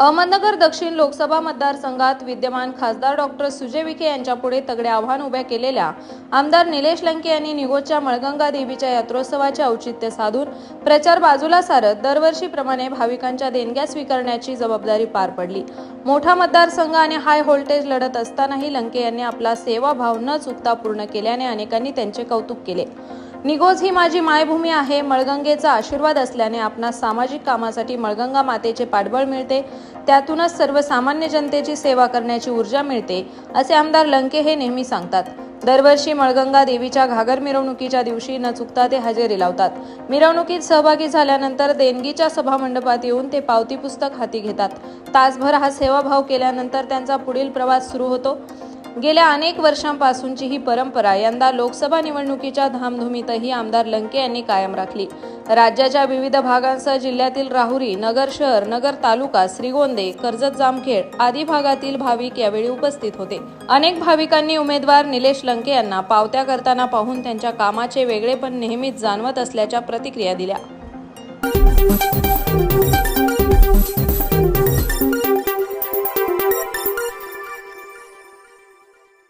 अहमदनगर दक्षिण लोकसभा मतदारसंघात विद्यमान खासदार डॉक्टर सुजय विखे यांच्यापुढे तगडे आव्हान उभ्या केलेल्या आमदार निलेश लंके यांनी निगोजच्या मळगंगा देवीच्या यात्रोत्सवाचे औचित्य साधून प्रचार बाजूला सारत दरवर्षीप्रमाणे भाविकांच्या देणग्या स्वीकारण्याची जबाबदारी पार पडली. मोठा मतदारसंघ आणि हाय व्होल्टेज लढत असतानाही लंके यांनी आपला सेवाभाव न चुकता पूर्ण केल्याने अनेकांनी त्यांचे कौतुक केले. निगोज ही माझी मायभूमी आहे. मळगंगेचा आशीर्वाद असल्याने आपणास सामाजिक कामासाठी मळगंगा मातेचे पाठबळ मिळते. त्यातूनच सर्वसामान्य जनतेची सेवा करण्याची ऊर्जा मिळते असे आमदार लंके हे नेहमी सांगतात. दरवर्षी मळगंगा देवीच्या घागर मिरवणुकीच्या दिवशी न चुकता ते हजेरी लावतात. मिरवणुकीत सहभागी झाल्यानंतर देणगीच्या सभामंडपात येऊन ते पावती पुस्तक हाती घेतात. तासभर हा सेवाभाव केल्यानंतर त्यांचा पुढील प्रवास सुरू होतो. गेल्या अनेक वर्षांपासूनची ही परंपरा यंदा लोकसभा निवडणुकीच्या धामधुमीतही आमदार लंके यांनी कायम राखली. राज्याच्या विविध भागांसह जिल्ह्यातील राहुरी नगर शहर नगर तालुका श्रीगोंदे कर्जत जामखेड आदी भागातील भाविक यावेळी उपस्थित होते. अनेक भाविकांनी उमेदवार निलेश लंके यांना पावत्या करताना पाहून त्यांच्या कामाचे वेगळेपण नेहमीच जाणवत असल्याच्या प्रतिक्रिया दिल्या.